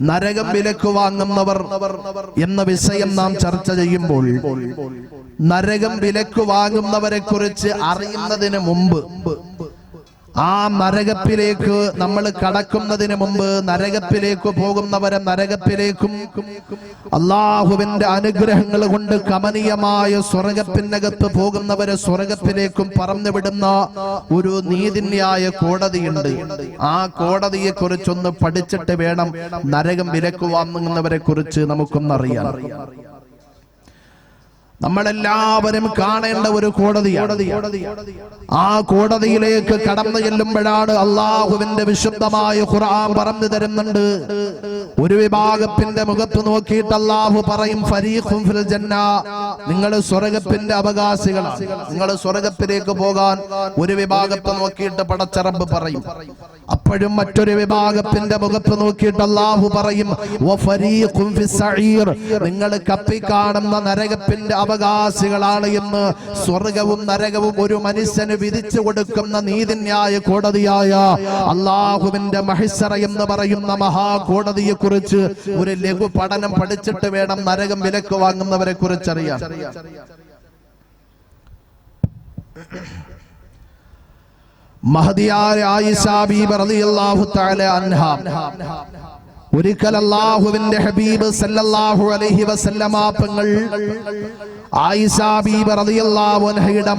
നരകം വിലക്ക് വാങ്ങുന്നവർ എന്ന വിഷയം നാം ചർച്ച ചെയ്യുമ്പോൾ നരകം വിലക്ക് വാങ്ങുന്നവരെ കുറിച്ച് അറിയുന്നതിന് മുമ്പ് ആ നരകത്തിലേക്ക് നമ്മൾ കടക്കുന്നതിന് മുമ്പ് നരകത്തിലേക്ക് പോകുന്നവരെ നരകത്തിലേക്കും അള്ളാഹുവിന്റെ അനുഗ്രഹങ്ങൾ കൊണ്ട് കമനീയമായ സ്വർഗത്തിനകത്ത് പോകുന്നവരെ സ്വർഗത്തിലേക്കും പറഞ്ഞുവിടുന്ന ഒരു നീതിന്യായ കോടതിയുണ്ട്. ആ കോടതിയെ കുറിച്ചൊന്ന് പഠിച്ചിട്ട് വേണം നരകം വിലക്കുവാങ്ങുന്നവരെ കുറിച്ച് നമുക്കൊന്നറിയാം നമ്മളെല്ലാവരും കാണേണ്ട ഒരു കോടതിയാണ്. ആ കോടതിയിലേക്ക് കടന്നു ചെല്ലുമ്പോഴാണ് അള്ളാഹുവിന്റെ വിശുദ്ധമായ ഖുർആൻ പറഞ്ഞു തരുന്നുണ്ട്. ഒരു വിഭാഗത്തിന്റെ മുഖത്ത് നോക്കിയിട്ട് അള്ളാഹു പറയും ഫരീഖും ഫിൽ ജന്ന. നിങ്ങൾ സ്വർഗത്തിന്റെ അവകാശികളാണ്. നിങ്ങൾ സ്വർഗത്തിലേക്ക് പോകാൻ ഒരു വിഭാഗത്തെ നോക്കിയിട്ട് പടച്ചറമ്പ് പറയും. അപ്പോഴും മറ്റൊരു വിഭാഗത്തിന്റെ മുഖത്ത് നോക്കിയിട്ട് അള്ളാഹു പറയും നിങ്ങൾ കപ്പി കാണുന്ന നരകത്തിന്റെ അവകാശികളാണ് എന്ന് സ്വർഗവും നരകവും ഒരു മനുഷ്യന് വിധിച്ചു കൊടുക്കുന്ന നീതിന്യായ കോടതിയായ അള്ളാഹുവിന്റെ മഹിസറ എന്ന് പറയുന്ന മഹാകോടതിയെ കുറിച്ച് ഒരു ലഘു പഠനം പഠിച്ചിട്ട് വേണം നരകം വിലക്ക് വാങ്ങുന്നവരെ കുറിച്ചറിയാൻ മഹദിയായ ആയിഷ ബീബി റളിയല്ലാഹു തആല അൻഹ. ഒരിക്കൽ അള്ളാഹുവിന്റെ ഹബീബ് സല്ലല്ലാഹു അലൈഹി വസല്ലമ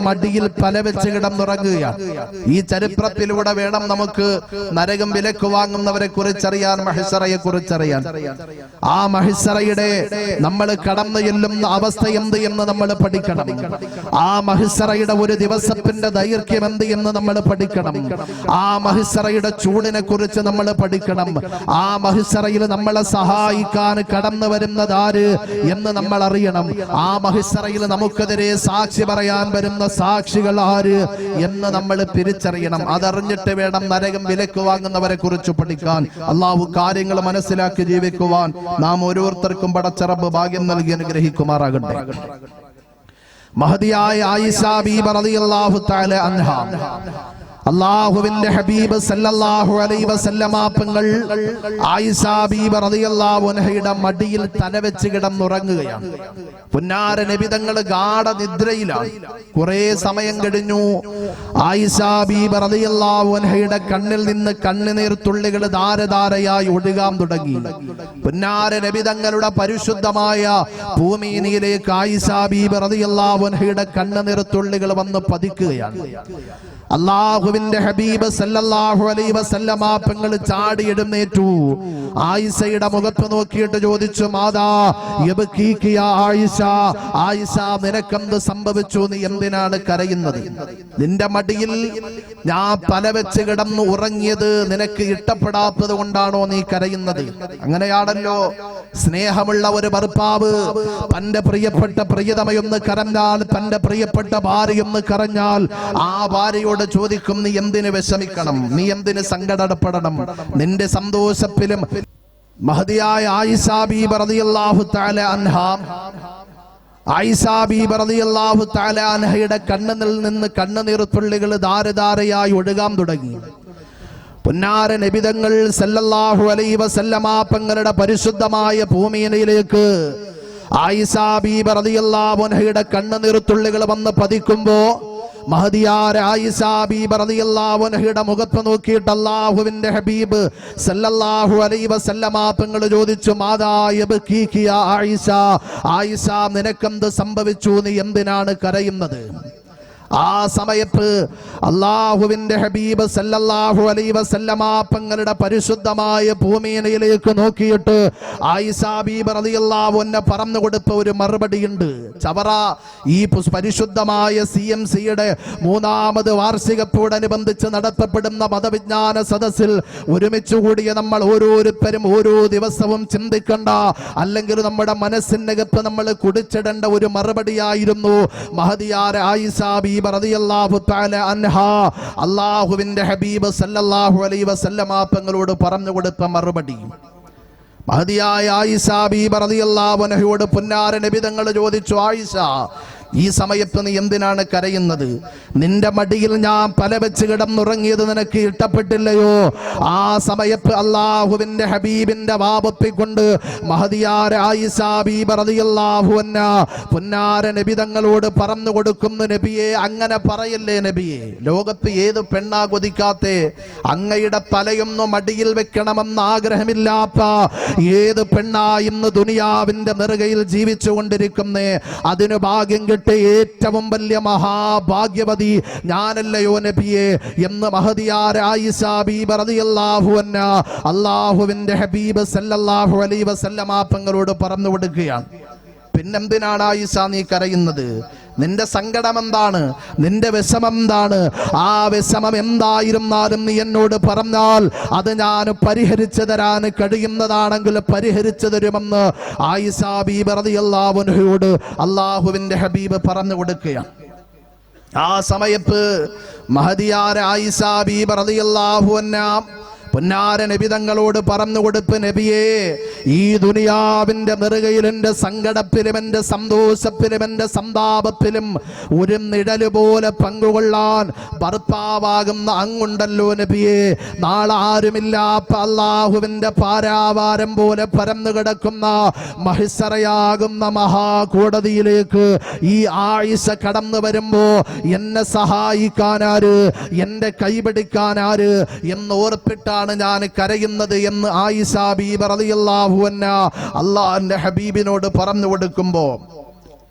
മടിയിൽ പല വെച്ച് കിടന്നുറങ്ങുകയാണ്. ഈ ചരിത്രത്തിലൂടെ വേണം നമുക്ക് നരകം വിലക്ക് വാങ്ങുന്നവരെ കുറിച്ചറിയാൻ മഹിസറയെ കുറിച്ചറിയാൻ. ആ മഹിസറയുടെ നമ്മൾ കടന്നു ചെല്ലുന്ന അവസ്ഥ എന്ത് എന്ന് നമ്മൾ പഠിക്കണം. ആ മഹിസറയുടെ ഒരു ദിവസത്തിന്റെ ദൈർഘ്യം എന്ത് എന്ന് നമ്മൾ പഠിക്കണം. ആ മഹിസറയുടെ ചൂടിനെ കുറിച്ച് നമ്മൾ പഠിക്കണം. ആ മഹിസറയിൽ നമ്മളെ സഹായിക്കാൻ കടന്നു വരുന്നത് ആര് എന്ന് നമ്മൾ അറിയണം. ആ മഹിസറയിൽ നമുക്കെതിരെ സാക്ഷി പറയാൻ വരുന്ന സാക്ഷികൾ ആര് എന്ന് നമ്മൾ തിരിച്ചറിയണം. അതറിഞ്ഞിട്ട് വേണം നരകം വിലക്ക് വാങ്ങുന്നവരെ കുറിച്ച് പഠിക്കാൻ. അള്ളാഹു കാര്യങ്ങൾ മനസ്സിലാക്കി ജീവിക്കുവാൻ നാം ഓരോരുത്തർക്കും പടച്ചറബ് ഭാഗ്യം നൽകി അനുഗ്രഹിക്കുമാറാകട്ടെ. മഹതിയായ ആയിഷ ബീബി റളിയല്ലാഹു തആല അൻഹ. അള്ളാഹുവിന്റെ ഹബീബ് സല്ലല്ലാഹു അലൈഹി വസല്ലമ പെങ്ങൾ ആയിഷ ബീബ റളിയല്ലാഹു അൻഹയുടെ മടിയിൽ തലവെച്ച് കിടന്നുറങ്ങുകയാണ്. പുന്നാര നബിതങ്ങൾ ഗാഠ നിദ്രയിലാണ് കുറേ സമയം കഴിഞ്ഞു. ആയിഷ ബീബ റളിയല്ലാഹു അൻഹയുടെ കണ്ണിൽ നിന്ന് കണ്ണുനീർ തുള്ളികൾ ധാരധാരയായി ഒഴുകാൻ തുടങ്ങി. പുന്നാര നബിതങ്ങളുടെ പരിശുദ്ധമായ ഭൂമിയിലേക്ക് ആയിഷ ബീബ റളിയല്ലാഹു അൻഹയുടെ കണ്ണുനീർ തുള്ളികൾ വന്ന് പതിക്കുകയാണ്. അള്ളാഹുവിന്റെ ഹബീബ് സല്ലല്ലാഹു അലൈഹി വസല്ലമ പെങ്ങൾ ചാടി എഴുന്നേറ്റു. ആയിഷയുടെ മുഖത്ത് നോക്കിയിട്ട് ചോദിച്ചു മാതാ യബ്കീക ആയിഷ ആയിഷ നിനക്കെന്ത് സംഭവിച്ചു? നീ എന്തിനാണ് കരയുന്നത്? നിന്റെ മടിയിൽ ഞാൻ പല വെച്ച് കിടന്നു ഉറങ്ങിയത് നിനക്ക് ഇഷ്ടപ്പെടാത്തത് കൊണ്ടാണോ നീ കരയുന്നത്? അങ്ങനെയാണല്ലോ. സ്നേഹമുള്ള ഒരു ഭർത്താവ് തന്റെ പ്രിയപ്പെട്ട പ്രിയതമയൊന്ന് കരഞ്ഞാൽ തന്റെ പ്രിയപ്പെട്ട ഭാര്യയൊന്ന് കരഞ്ഞാൽ ആ ഭാര്യയോട് ചോദിക്കും നീ എന്തിന് വിഷമിക്കണം? നീ എന്തിന് സങ്കടപ്പെടണം? നിന്റെ സന്തോഷത്തിലും മഹതിയായ ആയിഷാ ബീബി റളിയല്ലാഹു തആല അൻഹ. ആയിഷാ ബീബി റളിയല്ലാഹു തആല അൻഹയുടെ കണ്ണുനിൽ നിന്ന് കണ്ണുനീർ തുള്ളികൾ ധാരധാരയായി ഒഴുകാൻ തുടങ്ങി. പുന്നാര നബിതങ്ങൾ സല്ലല്ലാഹു അലൈഹി വസല്ലമ പെങ്ങളുടെ പരിശുദ്ധമായ ഭൂമിയിലേക്ക് ആയിഷാ ബീബി റളിയല്ലാഹു അൻഹയുടെ കണ്ണുനീർത്തുള്ളികൾ വന്ന് പതിക്കുമ്പോ മഹദിയാര ആയിഷ ബീബി റളിയല്ലാഹു അൻഹയുടെ മുഖത്ത് നോക്കിയിട്ട് അള്ളാഹുവിന്റെ ഹബീബ് സല്ലല്ലാഹു അലൈഹി വസല്ലമ പെങ്ങൾ ചോദിച്ചു മാതായ ആയിഷ? ആയിഷ നിനക്കെന്ത് സംഭവിച്ചു? നീ എന്തിനാണ് കരയുന്നത്? ആ സമയത്ത് അള്ളാഹുവിന്റെ ഹബീബ് സല്ലല്ലാഹു അലൈഹി വസല്ലമ പങ്ങളുടെ പരിശുദ്ധമായ ഭൂമിയിലേക്ക് നോക്കിയിട്ട് ആയിഷ ബീബി റളിയല്ലാഹു അൻഹ പറഞ്ഞു കൊടുത്ത ഒരു മറുപടിയുണ്ട്. ചവറ ഈ പരിശുദ്ധമായ സി എം സിയുടെ മൂന്നാമത് വാർഷികത്തോടനുബന്ധിച്ച് നടത്തപ്പെടുന്ന മതവിജ്ഞാന സദസ്സിൽ ഒരുമിച്ച് കൂടിയ നമ്മൾ ഓരോരുത്തരും ഓരോ ദിവസവും ചിന്തിക്കണ്ട അല്ലെങ്കിൽ നമ്മുടെ മനസ്സിനകത്ത് നമ്മൾ കുടിച്ചിടേണ്ട ഒരു മറുപടിയായിരുന്നു മഹദിയാര ആയിഷ ബീബി റളിയല്ലാഹു തആല അൻഹ അല്ലാഹുവിന്റെ ഹബീബ് സല്ലല്ലാഹു അലൈഹി വസല്ലമ തങ്ങളോട് പറഞ്ഞു കൊടുത്ത മറുപടി. മഹതിയായ ആയിഷ ബീബ് റളിയല്ലാഹു അൻഹയോട് പുന്നാര നബി തങ്ങൾ ചോദിച്ചു ആയിഷ ഈ സമയത്ത് നീ എന്തിനാണ് കരയുന്നത്? നിന്റെ മടിയിൽ ഞാൻ പല വെച്ച് കിടന്നുറങ്ങിയത് നിനക്ക് ഇഷ്ടപ്പെട്ടില്ലയോ? ആ സമയത്ത് അള്ളാഹുവിന്റെ ഹബീബിന്റെ വാപൊപ്പിക്കൊണ്ട് ആയിസാബിഅള്ളാഹുവന്ന പുന്നാര നബി തങ്ങളോട് പറഞ്ഞു കൊടുക്കുന്നു നബിയെ അങ്ങനെ പറയല്ലേ നബിയെ? ലോകത്ത് ഏത് പെണ്ണാ കൊതിക്കാത്തെ? അങ്ങയുടെ തലയൊന്നും മടിയിൽ വെക്കണമെന്ന് ആഗ്രഹമില്ലാത്ത ഏത് പെണ്ണാ ഇന്ന് ദുനിയാവിന്റെ നെറുകയിൽ ജീവിച്ചു കൊണ്ടിരിക്കുന്നേ അതിന് ഭാഗ്യം കിട്ടി ഏറ്റവും വലിയ മഹാഭാഗ്യവതി ഞാനല്ലയോ നബിയെ എന്ന് അള്ളാഹുവിന്റെ ഹബീബ് സല്ലല്ലാഹു വസല്ലമാ വസല്ലമാപ്പങ്ങളോട് പറഞ്ഞു കൊടുക്കുകയാണ്. പിന്നെന്തിനാണ് ആയിഷ നീ കരയുന്നത്? നിന്റെ സങ്കടം എന്താണ് നിന്റെ വിഷമം എന്താണ് ആ വിഷമം എന്തായിരുന്നാലും നീ എന്നോട് പറഞ്ഞാൽ അത് ഞാൻ പരിഹരിച്ചു തരാൻ കഴിയുന്നതാണെങ്കിൽ പരിഹരിച്ചു തരുമെന്ന് ആയിഷ ബീബ് റളിയല്ലാഹുവിനോട് അള്ളാഹുവിന്റെ ഹബീബ് പറഞ്ഞു കൊടുക്കുകയാണ്. ആ സമയത്ത് മഹദിയാര ആയിഷ ബീബ് റളിയല്ലാഹു അൻഹ പൊന്നാര നബി തങ്ങളോട് പറഞ്ഞു കൊടുപ്പ് നബിയെ ഈ ദുനിയാവിന്റെ നെറുകയിൽ എന്റെ സങ്കടത്തിലും എന്റെ സന്തോഷത്തിലും എന്റെ സന്താപത്തിലും ഒരു നിഴൽ പോലെ പങ്കുകൊള്ളാൻ ഭർത്താവാകുന്ന അങ്ങുണ്ടല്ലോ നബിയെ. നാളെ ആരുമില്ലാത്ത അള്ളാഹുവിന്റെ പാരാവാരം പോലെ പരന്നു കിടക്കുന്ന മഹിസറയാകുന്ന മഹാകോടതിയിലേക്ക് ഈ ആയിഷ കടന്നു വരുമ്പോ എന്നെ സഹായിക്കാനാര് എന്റെ കൈപിടിക്കാനാര് എന്ന് ഓർപ്പിട്ടാണ് ഞാൻ കരയുന്നത് എന്ന് ആയിഷ റളിയല്ലാഹു ഹബീബിനോട് പറഞ്ഞു കൊടുക്കുമ്പോ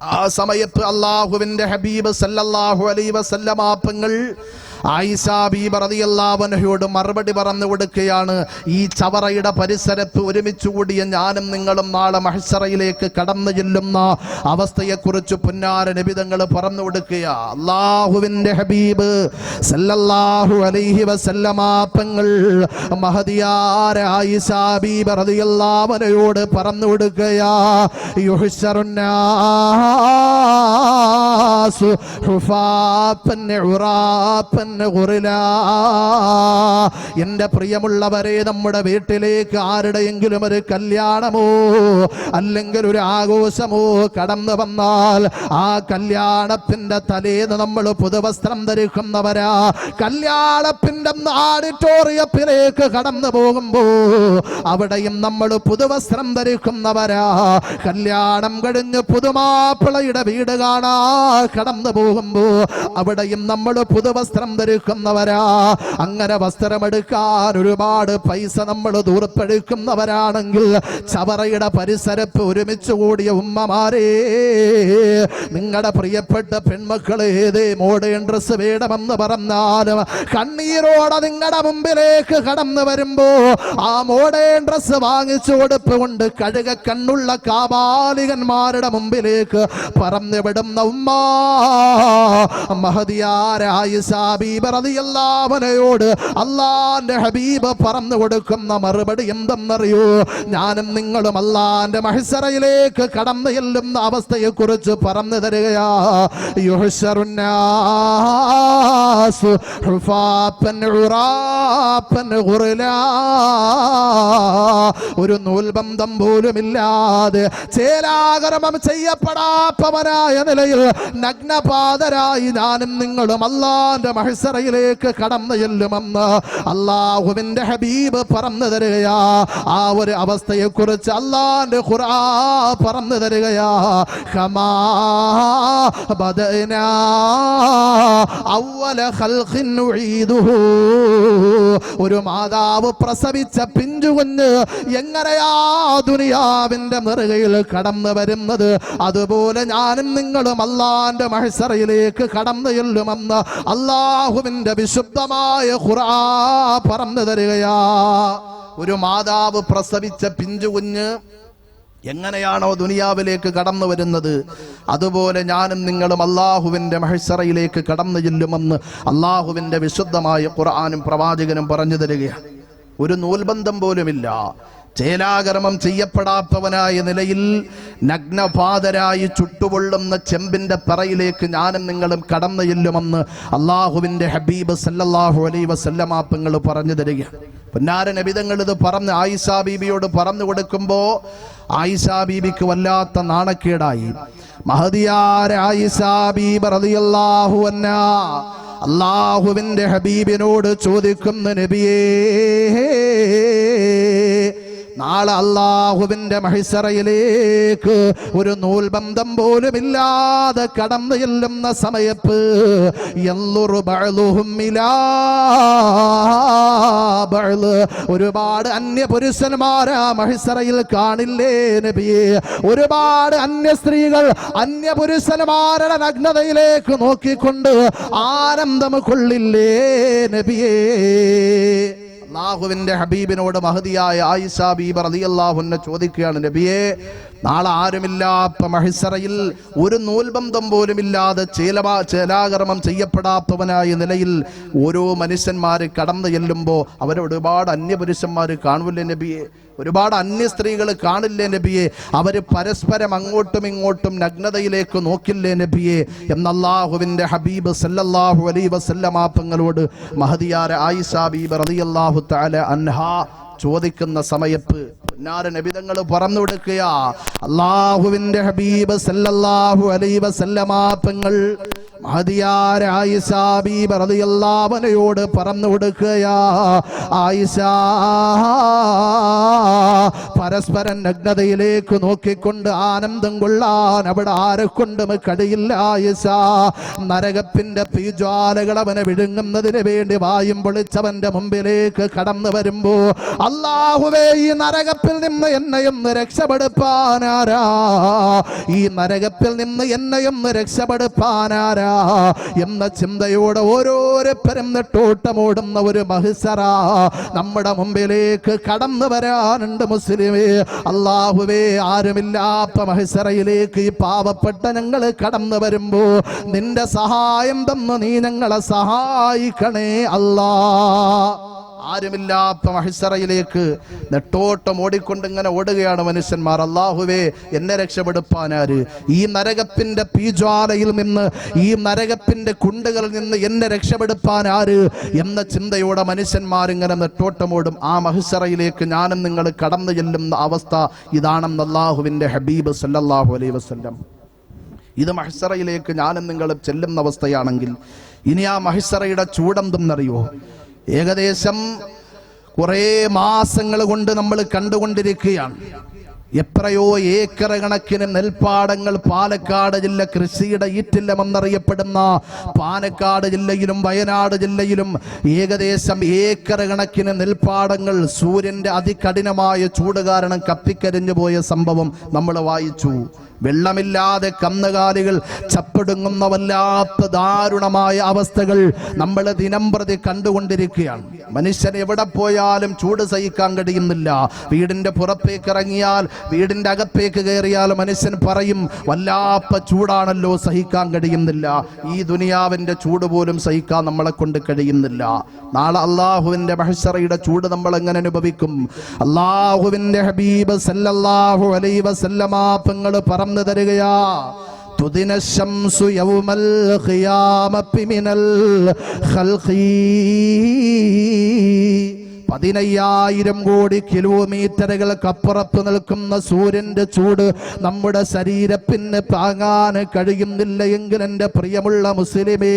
ആ സമയത്ത് അള്ളാഹുവിന്റെ ഹബീബ് സല്ലല്ലാഹു അലൈഹി വസല്ലമാപ്പങ്ങൾ ആയിഷാബിബറിയല്ലാവനഹയോട് മറുപടി പറഞ്ഞു കൊടുക്കുകയാണ് ഈ ചവറയുടെ പരിസരത്ത് ഒരുമിച്ച് കൂടിയ ഞാനും നിങ്ങളും നാളെ മഹസറയിലേക്ക് കടന്നു ചെല്ലുന്ന അവസ്ഥയെക്കുറിച്ച് പുന്നാര നിബിതങ്ങൾ പറഞ്ഞു കൊടുക്കുക അള്ളാഹുവിന്റെ ഹബീബ് സല്ലല്ലാഹു അലൈഹി വസല്ലമാപ്പങ്ങൾ മഹതിയാര ആയിഷാബിബറിയല്ലാവനയോട് പറഞ്ഞു കൊടുക്കുകയാ യുഹ്ശറുന്നാസ് ഹുഫാപ്പൻ ഉറാപ്പൻ എന്റെ പ്രിയമുള്ളവരെ നമ്മുടെ വീട്ടിലേക്ക് ആരുടെയെങ്കിലും ഒരു കല്യാണമോ അല്ലെങ്കിൽ ഒരു ആഘോഷമോ കടന്നു വന്നാൽ ആ കല്യാണത്തിന്റെ തലേന്ന് നമ്മൾ പുതുവസ്ത്രം ധരിക്കുന്നവരാ. കല്യാണത്തിന്റെ ആഡിറ്റോറിയത്തിലേക്ക് കടന്നു പോകുമ്പോ അവിടെയും നമ്മൾ പുതുവസ്ത്രം ധരിക്കുന്നവരാ. കല്യാണം കഴിഞ്ഞ് പുതുമാപ്പിളയുടെ വീട് കാണാ കടന്നു പോകുമ്പോ അവിടെയും നമ്മൾ പുതുവസ്ത്രം ധരിക്കുന്നവരാ അങ്ങനെ വസ്ത്രമെടുക്കാൻ ഒരുപാട് പൈസ നമ്മൾ ദൂരത്തെടുക്കുന്നവരാണെങ്കിൽ ചവറയുടെ പരിസരത്ത് ഒരുമിച്ച് കൂടിയ ഉമ്മമാരെ നിങ്ങളുടെ പ്രിയപ്പെട്ട പെൺമക്കൾ ഏതേ മോഡേൺ ഡ്രസ് വേണമെന്ന് പറഞ്ഞാലും കണ്ണീരോടെ നിങ്ങളുടെ മുമ്പിലേക്ക് കടന്നു വരുമ്പോ ആ മോഡേൺ ഡ്രസ് വാങ്ങിച്ചു കൊടുപ്പുകൊണ്ട് കഴുക കണ്ണുള്ള കാബാലികന്മാരുടെ മുമ്പിലേക്ക് പറഞ്ഞു വിടുന്ന ഉമ്മ. മഹദിയാരായോട് അള്ളാന്റെ ഹബീബ് പറന്നു കൊടുക്കുന്ന മറുപടി എന്തെന്നറിയോ ഞാനും നിങ്ങളും അള്ളാന്റെ മഹിസറയിലേക്ക് കടന്നു ചെല്ലുന്ന അവസ്ഥയെ കുറിച്ച് പറഞ്ഞു തരികയാ. ഒരു നൂൽബന്ധം പോലുമില്ലാതെ ചേലാകർമ്മം ചെയ്യപ്പെടാത്തവനായ നിലയിൽ നഗ്നപാതരായി ഞാനും നിങ്ങളും അള്ളാന്റെ മഹിസറയിലേക്ക് കടന്നു ചെല്ലുമെന്ന് അള്ളാഹുവിന്റെ ഹബീബ് പറഞ്ഞു തരികയാ. ആ ഒരു അവസ്ഥയെ കുറിച്ച് അള്ളാന്റെ ഖുറാ പറന്നു തരികയാ. ഖമാ ബദനാ അവല ഉഈദുഹു ഒരു മാതാവ് പ്രസവിച്ച പിഞ്ചുകുഞ്ഞ് എങ്ങനെയാ ദുനിയാവിന്റെ നെറുകയിൽ കടന്നു വരുന്നത്? അതുപോലെ ഞാനും നിങ്ങളും അള്ളാന്റെ മഹസറയിലേക്ക് കടന്നു ചെല്ലുമെന്ന് അള്ളാഹുവിന്റെ വിശുദ്ധമായ ഖുറാ പറന്നു തരികയാ. ഒരു മാതാവ് പ്രസവിച്ച പിഞ്ചുകുഞ്ഞ് എങ്ങനെയാണോ ദുനിയാവിലേക്ക് കടന്നു വരുന്നത്? അതുപോലെ ഞാനും നിങ്ങളും അള്ളാഹുവിന്റെ മഹസറയിലേക്ക് കടന്നു ചെല്ലുമെന്ന് അള്ളാഹുവിന്റെ വിശുദ്ധമായ ഖുർആാനും പ്രവാചകനും പറഞ്ഞു തരികയാണ്. ഒരു നൂൽബന്ധം പോലുമില്ല. ചേലാകർമ്മം ചെയ്യപ്പെടാത്തവനായ നിലയിൽ നഗ്നപാതരായി ചുട്ടുപൊള്ളുന്ന ചെമ്പിന്റെ പറയിലേക്ക് ഞാനും നിങ്ങളും കടന്നു ചെല്ലുമെന്ന് അള്ളാഹുവിന്റെ ഹബീബ് സല്ലല്ലാഹു അലൈ വസല്ലമാപ്പങ്ങൾ പറഞ്ഞു തരികയാണ്. പൊന്നാര നബിതങ്ങൾ ഇത് പറഞ്ഞ് ആയിഷാ ബീബിയോട് പറഞ്ഞു കൊടുക്കുമ്പോൾ ആയിഷാ ബീബിക്ക് വല്ലാത്ത നാണക്കേടായി. ബീബി റളിയല്ലാഹു അള്ളാഹുവിന്റെ ഹബീബിനോട് ചോദിക്കുന്ന നബിയേ നാളെ അള്ളാഹുവിന്റെ മഹിസറയിലേക്ക് ഒരു നൂൽബന്ധം പോലുമില്ലാതെ കടന്നു ചെല്ലുന്ന സമയത്ത് ഒരുപാട് അന്യ പുരുഷന്മാരാ മഹിസറയിൽ കാണില്ലേ നബിയെ? ഒരുപാട് അന്യ സ്ത്രീകൾ അന്യ പുരുഷന്മാരുടെ നഗ്നതയിലേക്ക് നോക്കിക്കൊണ്ട് ആനന്ദം കൊള്ളില്ലേ നബിയേ? അള്ളാഹുവിന്റെ ഹബീബിനോട് മഹതിയായ ആയിഷ ബീബർ അലിയല്ലാഹുന്നെ ചോദിക്കുകയാണ് നബിയെ നാളെ ആരുമില്ലാത്ത മഹിസറയിൽ ഒരു നൂൽബന്ധം പോലും ഇല്ലാതെ ചേലവാ ചേലാകർമ്മം ചെയ്യപ്പെടാത്തവനായ നിലയിൽ ഓരോ മനുഷ്യന്മാർ കടന്നു ചെല്ലുമ്പോൾ അവരൊരുപാട് അന്യപുരുഷന്മാർ കാണുമല്ലേ നബിയെ. ഒരുപാട് അന്യ സ്ത്രീകൾ കാണില്ലേ നബിയെ. അവർ പരസ്പരം അങ്ങോട്ടും ഇങ്ങോട്ടും നഗ്നതയിലേക്ക് നോക്കില്ലേ നബിയെ എന്നല്ലാഹുവിന്റെ ഹബീബ് സല്ലല്ലാഹു അലൈഹി വസല്ലമാപ്പങ്ങളോട് മഹദിയാർ ആയിഷ ബീബ് റളിയല്ലാഹു തആല അൻഹ ചോദിക്കുന്ന സമയത്ത് പുന്നാര നബിതങ്ങൾ പറന്നു കൊടുക്കുക അള്ളാഹുവിന്റെ ഹബീബ് സല്ലല്ലാഹു അലൈഹി വസല്ലമാപ്പങ്ങൾ മഹദിയാര ആയിഷ പറന്നു റളിയല്ലാഹുവിനോട് പറഞ്ഞു കൊടുക്കുക ആയിഷ പരസ്പരം നഗ്നതയിലേക്ക് നോക്കിക്കൊണ്ട് ആനന്ദം കൊള്ളാൻ അവിടെ ആരെ കൊണ്ടും കടിയില്ല ആയിഷ. നരകത്തിന്റെ തീജ്വാലകൾ അവനെ വിഴുങ്ങുന്നതിന് വേണ്ടി വായും പൊളിച്ചവന്റെ മുമ്പിലേക്ക് കടന്നു വരുമ്പോ അല്ലാഹുവേ ഈ നരകത്തിൽ നിന്ന് എന്നെയൊന്ന് രക്ഷപ്പെടുപ്പാനാരാ? ഈ നരകത്തിൽ നിന്ന് എന്നെയൊന്ന് രക്ഷപ്പെടുപ്പാനാരാ? എന്ന ചിന്തയോടെ ഓരോരുത്തരും നെട്ടോട്ടമോടുന്ന ഒരു മഹിസറ നമ്മുടെ മുമ്പിലേക്ക് കടന്നു വരാനുണ്ട് മുസ്ലിമേ. അള്ളാഹുവേ ആരുമില്ലാത്ത മഹിസറയിലേക്ക് ഈ പാവപ്പെട്ട ഞങ്ങൾ കടന്നു വരുമ്പോ നിന്റെ സഹായം തന്നു. നീ ഞങ്ങളെ സഹായിക്കണേ അല്ലാ ആരുമില്ലാത്ത മഹിസറയിലേക്ക് നെട്ടോട്ടം ഓടിക്കൊണ്ട് ഇങ്ങനെ ഓടുകയാണ് മനുഷ്യന്മാർ. അള്ളാഹുവേ എന്നെ രക്ഷപ്പെടുപ്പാനാര് ഈ നരകത്തിന്റെ പീജ്വാലയിൽ നിന്ന് ഈ നരകത്തിന്റെ കുണ്ടുകളിൽ നിന്ന് എന്നെ രക്ഷപ്പെടുപ്പാൻ ആര്? എന്ന ചിന്തയോടെ മനുഷ്യന്മാർ ഇങ്ങനെ നെട്ടോട്ടമോടും ആ മഹിസറയിലേക്ക് ഞാനും നിങ്ങൾ കടന്നു ചെല്ലുന്ന അവസ്ഥ ഇതാണെന്ന് അള്ളാഹുവിന്റെ ഹബീബ് സല്ലാഹു അലൈ വസല്ലം. ഇത് മഹിസറയിലേക്ക് ഞാനും നിങ്ങൾ ചെല്ലുന്ന അവസ്ഥയാണെങ്കിൽ ഇനി ആ മഹിസറയുടെ ചൂടെന്തെന്നറിയോ? ഏകദേശം കുറേ മാസങ്ങൾ കൊണ്ട് നമ്മൾ കണ്ടുകൊണ്ടിരിക്കുകയാണ്. എത്രയോ ഏക്കർ കണക്കിന് നെൽപ്പാടങ്ങൾ പാലക്കാട് ജില്ല കൃഷിയുടെ ഈറ്റില്ലമെന്നറിയപ്പെടുന്ന പാലക്കാട് ജില്ലയിലും വയനാട് ജില്ലയിലും ഏകദേശം ഏക്കർ കണക്കിന് നെൽപ്പാടങ്ങൾ സൂര്യന്റെ അതികഠിനമായ ചൂട് കാരണം കത്തിക്കരിഞ്ഞു പോയ സംഭവം നമ്മൾ വായിച്ചു. വെള്ളമില്ലാതെ കന്നുകാലികൾ ചപ്പെടുങ്ങുന്ന വല്ലാത്ത ദാരുണമായ അവസ്ഥകൾ നമ്മൾ ദിനം പ്രതി കണ്ടുകൊണ്ടിരിക്കുകയാണ്. മനുഷ്യൻ എവിടെ പോയാലും ചൂട് സഹിക്കാൻ കഴിയുന്നില്ല. വീടിന്റെ പുറത്തേക്ക് ഇറങ്ങിയാൽ വീടിന്റെ അകത്തേക്ക് കയറിയാൽ മനുഷ്യൻ പറയും വല്ലാത്ത ചൂടാണല്ലോ സഹിക്കാൻ കഴിയുന്നില്ല. ഈ ദുനിയാവിന്റെ ചൂട് പോലും സഹിക്കാൻ നമ്മളെ കൊണ്ട് കഴിയുന്നില്ല. നാളെ അള്ളാഹുവിന്റെ മഹസറയുടെ ചൂട് നമ്മൾ എങ്ങനെ അനുഭവിക്കും? അള്ളാഹുവിന്റെ ഹബീബ് സല്ലല്ലാഹു അലൈഹി വസല്ലമാപ്പങ്ങൾ പറഞ്ഞു തരികയാ. തുദിന ശംസു യൗമൽ ഖിയാമത്തി മിനൽ ഖൽഖി. പതിനയ്യായിരം കോടി കിലോമീറ്ററുകൾക്കപ്പുറത്ത് നിൽക്കുന്ന സൂര്യന്റെ ചൂട് നമ്മുടെ ശരീരത്തിന് താങ്ങാൻ കഴിയുന്നില്ല എങ്കിൽ എന്റെ പ്രിയമുള്ള മുസ്ലിമേ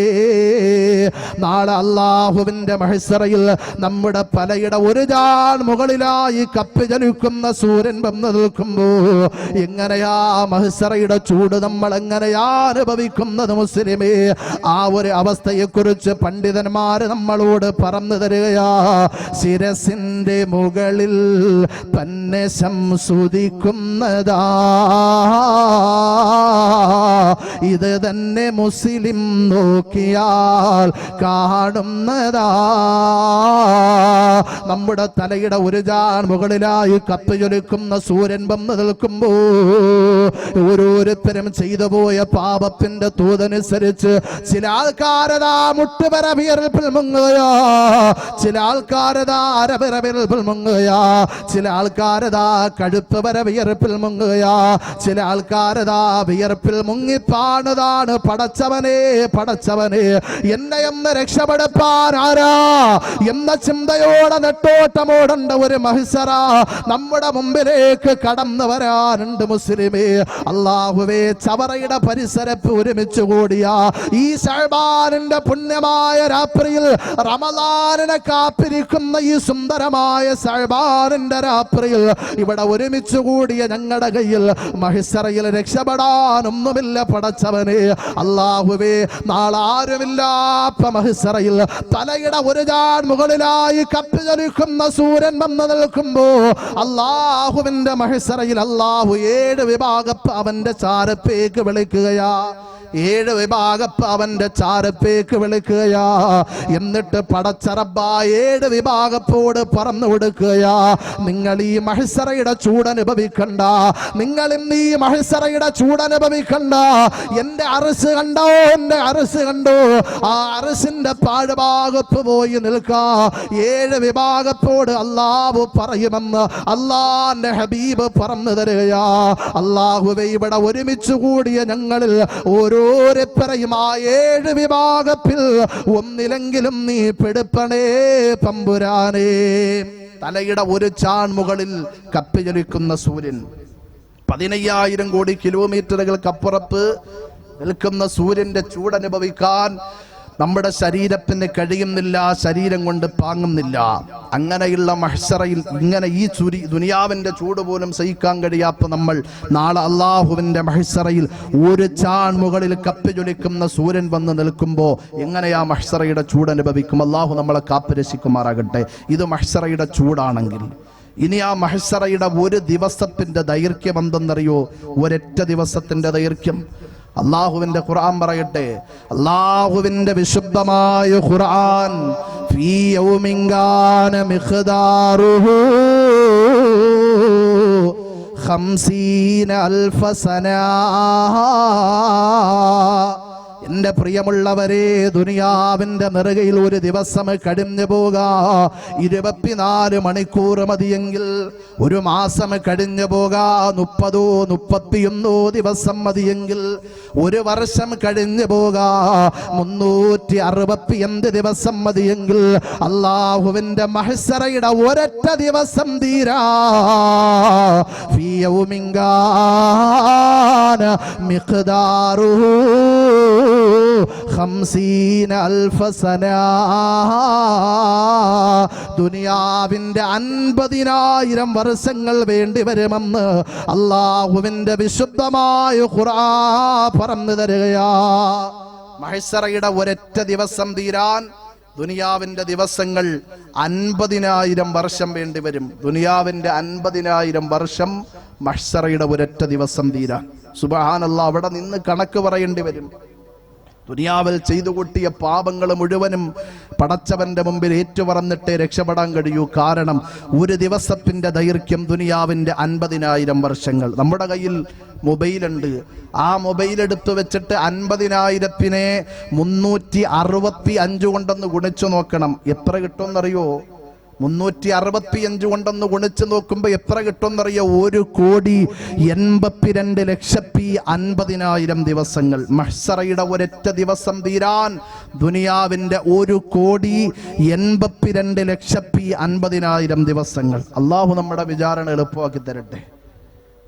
നാളെ അള്ളാഹുവിന്റെ മഹസറയിൽ നമ്മുടെ പലയിട ഒരു ജാൻ മുകളിലായി കപ്പി ജലിക്കുന്ന സൂര്യൻ വന്ന് നിൽക്കുമ്പോ എങ്ങനെയാ മഹസറയുടെ ചൂട് നമ്മൾ എങ്ങനെയാ അനുഭവിക്കുന്നത് മുസ്ലിമേ? ആ ഒരു അവസ്ഥയെക്കുറിച്ച് പണ്ഡിതന്മാർ നമ്മളോട് പറഞ്ഞു തരികയാ. ശിരസിന്റെ മുകളിൽ തന്നെ സംസുദിക്കുന്നതാ ഇത് തന്നെ മുസ്ലിം നോക്കിയാൽ കാണുന്നതാ. നമ്മുടെ തലയുടെ ഒരു ജാൻ മുകളിലായി കത്തുചൊലിക്കുന്ന സൂര്യൻ വന്ന് നിൽക്കുമ്പോ ഓരോരുത്തരും ചെയ്തു പോയ പാപത്തിന്റെ തൂതനുസരിച്ച് ചില ആൾക്കാരതാ മുട്ടുപര വിയർപ്പിൽ മുങ്ങുകയോ. ചില ആൾക്കാരതാ അരപിറവിൽ മുങ്ങുകയാ. ചില ആൾക്കാരതാ കഴുത്ത് വര വിയർപ്പിൽ മുങ്ങുകയാ. ചില ആൾക്കാരതാ വിയർപ്പിൽ ചോദിപ്പാണതാണ് പടച്ചവനെ പടച്ചവനെ എന്നെ എന്ന് രക്ഷപ്പെടുപ്പാൻ ആരാ? എന്ന ചിന്തയോടെ നെട്ടോട്ടമോടണ്ട ഒരു മഹിസറ നമ്മുടെ മുമ്പിലേക്ക് കടന്നു വരാനുണ്ട് മുസ്ലിമേ. അള്ളാഹുവേ ചവറയുടെ പരിസരപ്പ് ഒരുമിച്ച് കൂടിയ. ഈ ഷഹബാനിന്റെ പുണ്യമായ രാത്രിയിൽ റമദാനിനെ കാത്തിരിക്കുന്ന ഈ സുന്ദരമായ ഷഹബാനിന്റെ രാത്രിയിൽ ഇവിടെ ഒരുമിച്ച് കൂടിയ ഞങ്ങളുടെ കയ്യിൽ മഹിസറയിൽ രക്ഷപ്പെടാനൊന്നുമില്ല പടച്ചവനെ അള്ളാഹുവേ നാളെ ആരുമില്ലാത്ത മഹിസറയിൽ തലയുടെ ഒരു ജാൻ മുകളിലായി കപ്പി ചലിക്കുന്ന സൂര്യൻ വന്ന് നിൽക്കുമ്പോ അള്ളാഹുവിന്റെ മഹിസറയിൽ അള്ളാഹു ഏഴ് വിഭാഗപ്പ് അവന്റെ ചാരപ്പേക്ക് വിളിക്കുകയാ. ഏഴ് വിഭാഗപ്പ് അവന്റെ ചാരപ്പേക്ക് വിളിക്കുകയാ. എന്നിട്ട് പടച്ചറബ ഏഴ് വിഭാഗപ്പോട് പറന്നു കൊടുക്കുകയാ നിങ്ങൾ ഈ മഹിസറയുടെ ചൂടനുഭവിക്കണ്ട. നിങ്ങൾ ഇന്ന് ഈ മഹിസറയുടെ ചൂടനുഭവിക്കണ്ട. എന്റെ അറസ് കണ്ടോ? എന്റെ അറസ് കണ്ടോ? ആ അറസിന്റെ താഴ്ഭാഗത്ത് പോയി നിൽക്കാ. ഏഴ് വിഭാഗത്തോട് അള്ളാഹു പറയുമെന്ന് അള്ളാന്റെ ഹബീബ് പറഞ്ഞു തരികയാ. അള്ളാഹുവെ ഇവിടെ ഒരുമിച്ച് കൂടിയ ഞങ്ങളിൽ ആ ഏഴ് വിഭാഗത്തിൽ ഒന്നിലെങ്കിലും നീ പെടുപ്പണേ പമ്പുരാനേ തലയുടെ ഒരു ചാൺ മുകളിൽ കപ്പിചലിക്കുന്ന സൂര്യൻ. പതിനയ്യായിരം കോടി കിലോമീറ്ററുകൾക്കപ്പുറത്ത് നിൽക്കുന്ന സൂര്യന്റെ ചൂടനുഭവിക്കാൻ നമ്മുടെ ശരീരത്തിന് കഴിയുന്നില്ല ശരീരം കൊണ്ട് പാങ്ങുന്നില്ല. അങ്ങനെയുള്ള മഹ്സറയിൽ ഇങ്ങനെ ഈ ചുരി ദുനിയാവിന്റെ ചൂട് പോലും സഹിക്കാൻ കഴിയാത്ത നമ്മൾ നാളെ അള്ളാഹുവിന്റെ മഹ്സറയിൽ ഒരു ചാൺ മുകളിൽ കപ്പി ജ്വലിക്കുന്ന സൂര്യൻ വന്ന് നിൽക്കുമ്പോൾ എങ്ങനെയാ മഹ്സറയുടെ ചൂട് അനുഭവിക്കും? അള്ളാഹു നമ്മളെ കാത്തുരക്ഷിക്കുമാറാകട്ടെ ഇത് മഹ്സറയുടെ ചൂടാണെങ്കിൽ. ഇനി ആ മഹ്സറയുടെ ഒരു ദിവസത്തിന്റെ ദൈർഘ്യം എന്തെന്നറിയോ? ഒരൊറ്റ ദിവസത്തിന്റെ ദൈർഘ്യം. അള്ളാഹുവിന്റെ ഖുർആൻ പറയട്ടെ. അള്ളാഹുവിന്റെ വിശുദ്ധമായ ഖുർആൻ ഫീ യൗമിൻ കാന മിഖ്ദാറുഹു ഖംസീന അൽഫ എന്റെ പ്രിയമുള്ളവരെ ദുനിയാവിന്റെ നിറകയിൽ ഒരു ദിവസം കഴിഞ്ഞു പോക. ഇരുപത്തിനാല് മണിക്കൂർ മതിയെങ്കിൽ ഒരു മാസം കഴിഞ്ഞു പോക. മുപ്പതോ മുപ്പത്തിയൊന്നോ ദിവസം മതിയെങ്കിൽ ഒരു വർഷം കഴിഞ്ഞു പോക. മുന്നൂറ്റി അറുപത്തിയഞ്ച് ദിവസം മതിയെങ്കിൽ അള്ളാഹുവിന്റെ മഹസറയുടെ ഒരൊറ്റ ദിവസം തീരാ. ഫിയൗമിങ്കാന ദുനിയാവിന്റെ അൻപതിനായിരം വർഷങ്ങൾ വേണ്ടി വരുമെന്ന് അള്ളാഹുവിന്റെ വിശുദ്ധമായ ഖുറാ പറഞ്ഞു തരികയാ. മഹസറയുടെ ഒരൊറ്റ ദിവസം തീരാൻ ദുനിയാവിന്റെ ദിവസങ്ങൾ അൻപതിനായിരം വർഷം വേണ്ടി വരും. ദുനിയാവിന്റെ അൻപതിനായിരം വർഷം മഹ്സറയുടെ ഒരൊറ്റ ദിവസം തീരാൻ. സുബഹാനല്ല അവിടെ നിന്ന് കണക്ക് പറയേണ്ടി വരും. ദുനിയാവിൽ ചെയ്തു കൂട്ടിയ പാപങ്ങൾ മുഴുവനും പടച്ചവന്റെ മുമ്പിൽ ഏറ്റുപറന്നിട്ടേ രക്ഷപ്പെടാൻ കഴിയൂ. കാരണം ഒരു ദിവസത്തിന്റെ ദൈർഘ്യം ദുനിയാവിന്റെ അൻപതിനായിരം വർഷങ്ങൾ. നമ്മുടെ കയ്യിൽ മൊബൈലുണ്ട്. ആ മൊബൈൽ എടുത്തു വെച്ചിട്ട് അൻപതിനായിരത്തിനെ മുന്നൂറ്റി അറുപത്തി അഞ്ച് കൊണ്ടൊന്ന് ഗുണിച്ചു നോക്കണം. എത്ര കിട്ടുമെന്നറിയോ? മുന്നൂറ്റി അറുപത്തി അഞ്ച് കൊണ്ടൊന്ന് ഗുണിച്ച് നോക്കുമ്പോൾ എത്ര കിട്ടുമെന്നറിയോ? ഒരു കോടി എൺപത്തിരണ്ട് ലക്ഷത്തി അൻപതിനായിരം ദിവസങ്ങൾ. മഹ്സറയുടെ ഒരൊറ്റ ദിവസം തീരാൻ ദുനിയാവിന്റെ ഒരു കോടി എൺപത്തിരണ്ട് ലക്ഷത്തി അൻപതിനായിരം ദിവസങ്ങൾ. അള്ളാഹു നമ്മുടെ വിചാരണ എളുപ്പമാക്കി തരട്ടെ.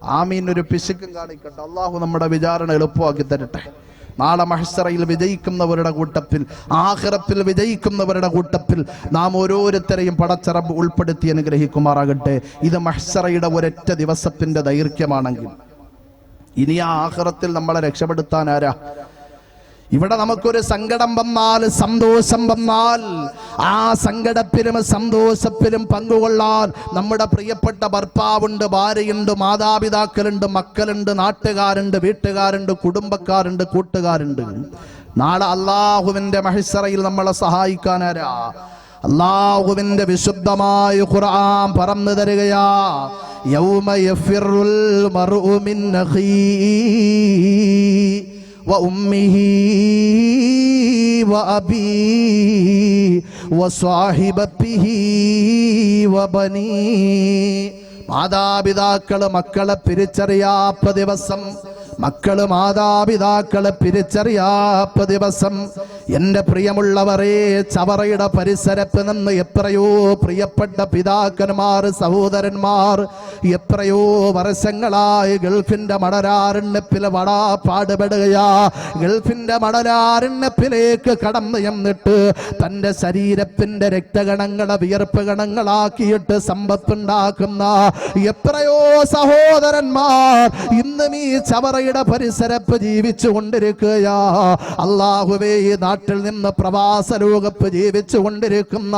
ആമീൻ ഒരു പിശുക്കും കാണിക്കട്ടെ. അള്ളാഹു നമ്മുടെ വിചാരണ എളുപ്പമാക്കി തരട്ടെ. നാളെ മഹസറയിൽ വിജയിക്കുന്നവരുടെ കൂട്ടത്തിൽ ആഹ്റത്തിൽ വിജയിക്കുന്നവരുടെ കൂട്ടത്തിൽ നാം ഓരോരുത്തരെയും പടച്ചറബ് ഉൾപ്പെടുത്തി അനുഗ്രഹിക്കുമാറാകട്ടെ. ഇത് മഹസറയുടെ ഒരൊറ്റ ദിവസത്തിന്റെ ദൈർഘ്യമാണെങ്കിൽ. ഇനി ആ ആഹ്റത്തിൽ നമ്മളെ രക്ഷപ്പെടുത്താൻ ആരാ? ഇവിടെ നമുക്കൊരു സങ്കടം വന്നാൽ സന്തോഷം വന്നാൽ ആ സങ്കടത്തിലും സന്തോഷത്തിലും പങ്കുകൊള്ളാൻ നമ്മുടെ പ്രിയപ്പെട്ട ഭർത്താവുണ്ട് ഭാര്യയുണ്ട് മാതാപിതാക്കളുണ്ട് മക്കളുണ്ട് നാട്ടുകാരുണ്ട് വീട്ടുകാരുണ്ട് കുടുംബക്കാരുണ്ട് കൂട്ടുകാരുണ്ട്. നാളെ അള്ളാഹുവിന്റെ മഹിസറയിൽ നമ്മളെ സഹായിക്കാനാരാ? അള്ളാഹുവിന്റെ വിശുദ്ധമായ ഖുർആൻ പറഞ്ഞു തരികയാ. യൗമ യഫിറുൽ മർഉ മിൻ وأمه وأبيه وصاحبته وبنيه മാതാപിതാക്കള് മക്കളെ പിരിച്ചറിയാത്ത ദിവസം മക്കൾ മാതാപിതാക്കളെ പിരിച്ചറിയാത്ത ദിവസം എന്റെ പ്രിയമുള്ളവരെ ചവറയുടെ പരിസരത്ത് നിന്ന് എത്രയോ പ്രിയപ്പെട്ട പിതാക്കന്മാർ സഹോദരന്മാർ എത്രയോ വർഷങ്ങളായി ഗൾഫിന്റെ മണരാരണ്യപ്പിലെ വടാ പാടുപെടുകയാ. ഗൾഫിന്റെ മണരാരണ്യപ്പിലേക്ക് കടന്നു എന്നിട്ട് തന്റെ ശരീരത്തിന്റെ രക്തഗണങ്ങളെ വിയർപ്പ് ഗണങ്ങളാക്കിയിട്ട് സമ്പത്തുണ്ടാക്കുന്ന എത്രയോ സഹോദരന്മാർ ഇന്നും ഈ ചവറയുടെ പരിസരപ്പ് ജീവിച്ചു കൊണ്ടിരിക്കുക അള്ളാഹുവേ ഈ നാട്ടിൽ നിന്ന് പ്രവാസ ലോകപ്പ് ജീവിച്ചു കൊണ്ടിരിക്കുന്ന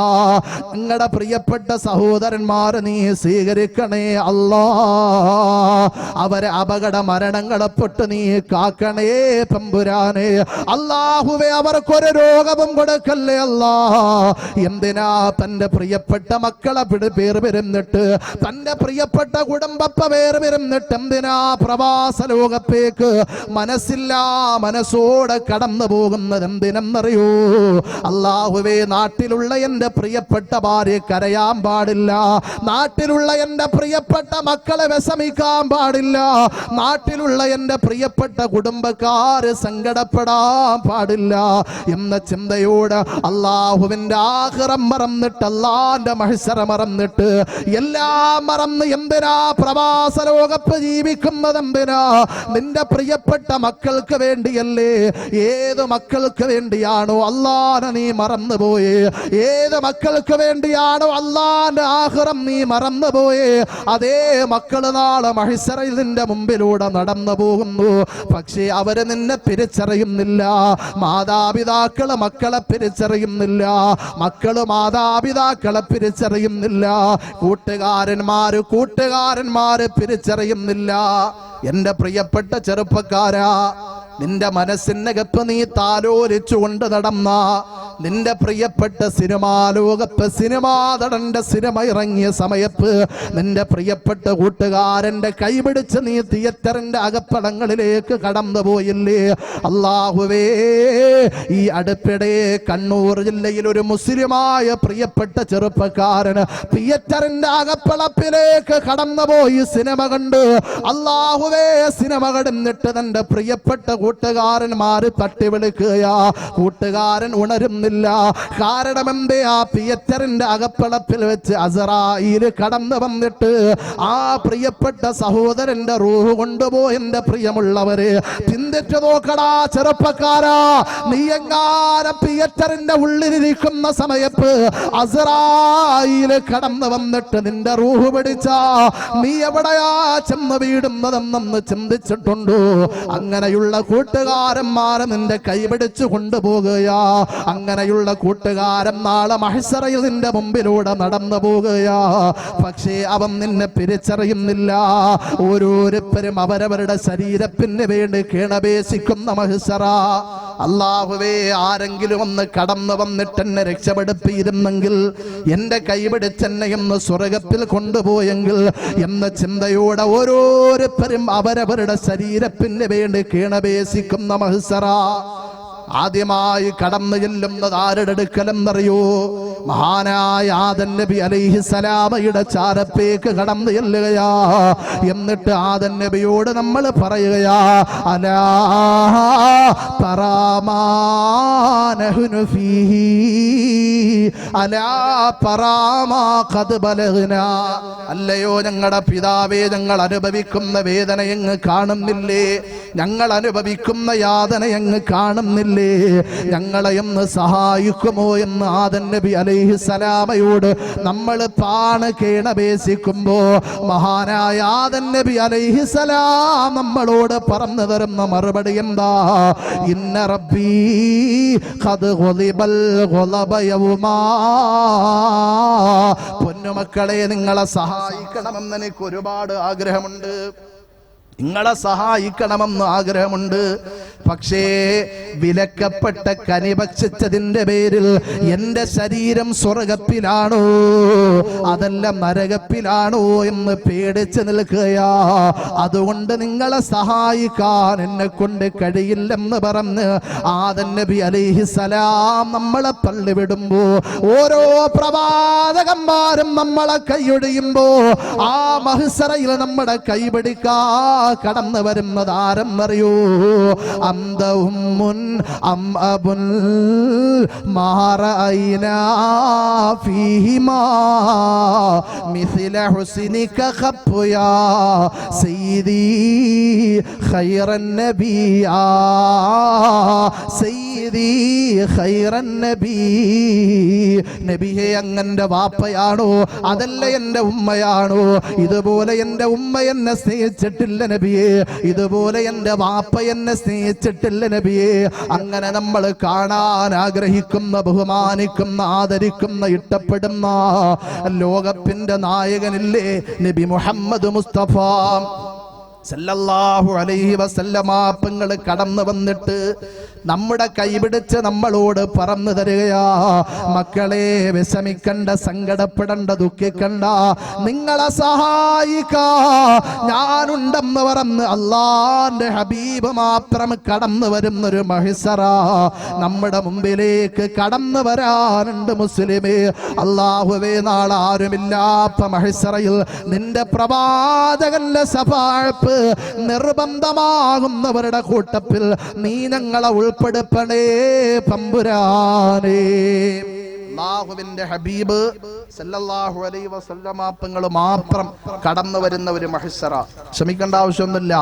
നിങ്ങളുടെ പ്രിയപ്പെട്ട സഹോദരന്മാരെ നീ സ്വീകരിക്കണേ അല്ലാ. അവരെ അപകട മരണങ്ങളെപ്പെട്ട് നീ കാക്കണേ തമ്പുരാനെ. അള്ളാഹുവേ അവർക്കൊരു രോഗവും കൊടുക്കല്ലേ അല്ലാ. എന്തിനാ തന്റെ പ്രിയപ്പെട്ട മക്കളെ പിടി പേർ വരുന്നിട്ട് തന്റെ പ്രിയപ്പെട്ട കുടുംബപ്പ പേർ വരുന്നിട്ട് എന്തിനാ പ്രവാസ ലോകത്തേക്ക് മനസ്സില്ല മനസ്സോടെ കടന്നു പോകുന്നത് എന്തിനെന്നറിയോ അള്ളാഹുവേ നാട്ടിലുള്ള എന്റെ പ്രിയപ്പെട്ട ഭാര്യ കരയാൻ പാടില്ല. നാട്ടിലുള്ള എന്റെ പ്രിയപ്പെട്ട മക്കളെ വിഷമിക്കാൻ പാടില്ല. നാട്ടിലുള്ള എന്റെ പ്രിയപ്പെട്ട കുടുംബക്കാര് സങ്കടപ്പെടാൻ പാടില്ല എന്ന ചിന്തയോട് അള്ളാഹുവിന്റെ ആഹ്റം മറന്നിട്ട് അള്ളാന്റെ മത്സര മറന്നിട്ട് എല്ലാം മറന്ന് എന്തിനാ പ്രവാസ ലോകത്ത് ജീവിക്കുന്നത് എന്തിനാ നിന്റെ പ്രിയപ്പെട്ട മക്കൾക്ക് വേണ്ടിയല്ലേ? ഏത് മക്കൾക്ക് വേണ്ടിയാണോ അള്ളാനെ നീ മറന്നുപോയേ? ഏത് മക്കൾക്ക് വേണ്ടിയാണോ അള്ളാന്റെ ആഹ്റം നീ മറന്നുപോയേ? അതേ മക്കൾ നാളെ മഹിസറയിൽ നിന്റെ മുമ്പിലൂടെ നടന്നു പോകുന്നു. പക്ഷേ അവർ നിന്നെ പിരിച്ചറിയുന്നില്ല മാതാപിതാക്കൾ മക്കളെ പിരിച്ചറിയുന്നില്ല മക്കൾ മാതാപിതാക്കളെ പിരിച്ചറിയുന്നില്ല കൂട്ടുകാരന്മാര് കൂട്ടുകാരന്മാര് തിരിച്ചറിയുന്നില്ല. എന്റെ പ്രിയപ്പെട്ട ചെറുപ്പക്കാരാ. നിന്റെ മനസ്സിനകത്ത് നീ താലോലിച്ചു കൊണ്ട് നടന്ന നിന്റെ പ്രിയപ്പെട്ട സിനിമാ ലോകത്ത് സിനിമാ നടന്റെ സിനിമ ഇറങ്ങിയ സമയത്ത് നിന്റെ പ്രിയപ്പെട്ട കൂട്ടുകാരന്റെ കൈപിടിച്ച് നീ തിയേറ്ററിന്റെ അകപ്പടങ്ങളിലേക്ക് കടന്നു പോയില്ലേ? അള്ളാഹുവേ ഈ അടുത്തിടെ കണ്ണൂർ ജില്ലയിൽ ഒരു മുസ്ലിമായ പ്രിയപ്പെട്ട ചെറുപ്പക്കാരന് തിയേറ്ററിന്റെ അകപ്പളപ്പിലേക്ക് കടന്നുപോയി സിനിമ കണ്ട്. അള്ളാഹുവേ സിനിമ കടന്നിട്ട് തന്റെ പ്രിയപ്പെട്ട കൂട്ടുകാരന്മാര് തട്ടി വിളിക്കുകയാ കൂട്ടുകാരൻ ഉണരുന്നില്ല. കാരണം എന്തേ ആ തിയേറ്ററിന്റെ അകപ്പളപ്പിൽ വെച്ച് അസറായിൽ കടന്നു വന്നിട്ട് ആ പ്രിയപ്പെട്ട സഹോദരന്റെ റൂഹ് കൊണ്ടുപോയി എന്റെ പ്രിയമുള്ളവര്. ചിന്തിച്ചു നോക്കടാ ചെറുപ്പക്കാരാ. നീ എങ്ങാനും തിയേറ്ററിന്റെ ഉള്ളിലിരിക്കുന്ന സമയത്ത് അസറായിൽ കടന്നു വന്നിട്ട് നിന്റെ റൂഹ് പിടിച്ച. നീ എവിടെയാ ചെന്ന് വീടുന്നതെന്നൊന്ന് ചിന്തിച്ചിട്ടുണ്ടോ? അങ്ങനെയുള്ള കൂട്ടുകാരന്മാരെ നിന്റെ കൈപിടിച്ചു കൊണ്ടുപോകുകയാ. അങ്ങനെയുള്ള കൂട്ടുകാരൻ നാളെ മഹസറയിൽ നിന്റെ മുമ്പിലൂടെ നടന്നു പോകുകയാ. പക്ഷേ അവൻ നിന്നെ പിരിച്ചറിയുന്നില്ല. ഓരോരുത്തരും അവരവരുടെ ശരീരത്തിന് വേണ്ടി കീണപേശിക്കുന്ന മഹസറ. അള്ളാഹുവേ ആരെങ്കിലും ഒന്ന് കടന്നു വന്നിട്ട് എന്നെ രക്ഷപ്പെടുത്തിയിരുന്നെങ്കിൽ എന്റെ കൈപിടിച്ചെന്നെ എന്ന് സ്വർഗത്തിൽ കൊണ്ടുപോയെങ്കിൽ എന്ന ചിന്തയോടെ ഓരോരുത്തരും അവരവരുടെ ശരീരത്തിന് വേണ്ടി കീണപേശിക്കുന്ന മഹസറ ആദ്യമായി കടന്നു ചെല്ലുന്നത് ആരുടെ അടുക്കലെന്നറിയോ മഹാനായ ആദൻ നബി അലൈഹി സലാമയുടെ ചാരപ്പേക്ക് കടന്നു ചെല്ലുകയാ. എന്നിട്ട് ആദൻ നബിയോട് നമ്മൾ പറയുകയാ അലാ അല്ലയോ ഞങ്ങളുടെ പിതാവേ ഞങ്ങൾ അനുഭവിക്കുന്ന വേദന എങ്ങ് കാണുന്നില്ലേ? ഞങ്ങൾ അനുഭവിക്കുന്ന യാതന എങ്ങ് കാണുന്നില്ലേ? ഞങ്ങളെ ഒന്ന് സഹായിക്കുമോ എന്ന് ആദൻ നബി അലൈഹി സലാമയോട് നമ്മൾ പാണ് കേണപേശിക്കുമ്പോ മഹാനായ ആദൻ നബി അലൈഹി സലാം നമ്മളോട് പറഞ്ഞു തരുന്ന മറുപടി എന്താ? ഇന്ന റബ്ബി പൊന്നുമക്കളെ നിങ്ങളെ സഹായിക്കണമെന്ന് എനിക്ക് ഒരുപാട് ആഗ്രഹമുണ്ട്. നിങ്ങളെ സഹായിക്കണമെന്ന് ആഗ്രഹമുണ്ട്. പക്ഷേ വിലക്കപ്പെട്ട കനി ഭക്ഷിച്ചതിന്റെ പേരിൽ എന്റെ ശരീരം സ്വർഗത്തിലാണോ? അതല്ല നരകത്തിലാണോ എന്ന് പേടിച്ച് നിൽക്കുകയാ. അതുകൊണ്ട് നിങ്ങളെ സഹായിക്കാൻ എന്നെ കൊണ്ട് കഴിയില്ലെന്ന് പറഞ്ഞ് ആദൻ നബി അലിഹിസലാം നമ്മളെ പള്ളിവിടുമ്പോ ഓരോ പ്രവാചകന്മാരും നമ്മളെ കൈയൊടിയുമ്പോ ആ മഹിസറയിൽ നമ്മുടെ കൈപിടിക്കാൻ കടന്നു വരുന്നത് ആരെന്നറിയോ അന്തവും മുൻ അം അബുൽ മാറൈന ഫീഹിമാ مثل حسنك خب يا سيدي خير النبي يا سيدي خير النبي നബിയെ അങ്ങന്റെ വാപ്പയാണോ അതല്ല എൻ്റെ ഉമ്മയാണോ ഇതുപോലെ എൻ്റെ ഉമ്മ എന്നെ സ്നേഹിച്ചിട്ടില്ല നബിയെ ഇതുപോലെ എൻ്റെ വാപ്പ എന്നെ സ്നേഹിച്ചിട്ടില്ല നബിയെ അങ്ങനെ നമ്മൾ കാണാൻ ആഗ്രഹിക്കുന്ന ബഹുമാനിക്കുന്ന ആദരിക്കുന്ന ഇഷ്ടപ്പെടുന്ന ലോകത്തിന്റെ നായകനില്ലേ നബി മുഹമ്മദ് മുസ്തഫ സല്ലല്ലാഹു അലൈഹി വസല്ലമാപ്പങ്ങൾ കടന്നു വന്നിട്ട് നമ്മുടെ കൈപിടിച്ച് നമ്മളോട് പറന്നു തരികയാ. മക്കളെ വിഷമിക്കണ്ട സങ്കടപ്പെടണ്ട ദുഃഖിക്കണ്ട. നിങ്ങളെ സഹായിക്കാ. ഞാനുണ്ടെന്ന് പറഞ്ഞ് അള്ളാന്റെ ഹബീബ് മാത്രം കടന്നു വരുന്നൊരു മഹിസറ. നമ്മുടെ മുമ്പിലേക്ക് കടന്നു വരാനുണ്ട് മുസ്ലിമേ. അള്ളാഹുവേ നാളെ ആരുമില്ലാത്ത മഹിസറയിൽ നിന്റെ പ്രവാചകന്റെ സഭാഴ്പ്പ് നിർബന്ധമാകുന്നവരുടെ കൂട്ടത്തിൽ നീ ഞങ്ങളെ ഉൾപ്പെടുത്തണേ പമ്പുരാനേ ഹബീബ് സല്ലല്ലാഹു അലൈഹി മാത്രം കടന്നു വരുന്ന ഒരു മഹിസറ. ക്ഷമിക്കേണ്ട ആവശ്യമൊന്നുമില്ല.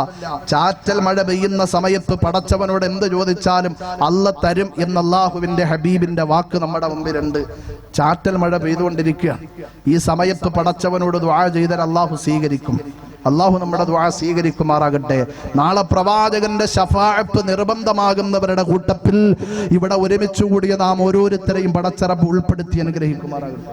ചാറ്റൽ മഴ പെയ്യുന്ന സമയത്ത് പടച്ചവനോട് എന്ത് ചോദിച്ചാലും അല്ല തരും എന്ന അള്ളാഹുവിന്റെ ഹബീബിന്റെ വാക്ക് നമ്മുടെ മുമ്പിലുണ്ട്. ചാറ്റൽ മഴ പെയ്തുകൊണ്ടിരിക്കുക ഈ സമയത്ത് പടച്ചവനോട് ദ്വാ ചെയ്താൽ അള്ളാഹു സ്വീകരിക്കും. അള്ളാഹു നമ്മുടെ ദ്വാ സ്വീകരിക്കുമാറാകട്ടെ. നാളെ പ്രവാചകന്റെ ശഫാഴപ്പ് നിർബന്ധമാകുന്നവരുടെ കൂട്ടത്തിൽ ഇവിടെ ഒരുമിച്ചുകൂടിയ നാം ഓരോരുത്തരെയും പടച്ചറപ്പ് ഉൾപ്പെടുത്തി അനുഗ്രഹിക്കുമാറാകട്ടെ.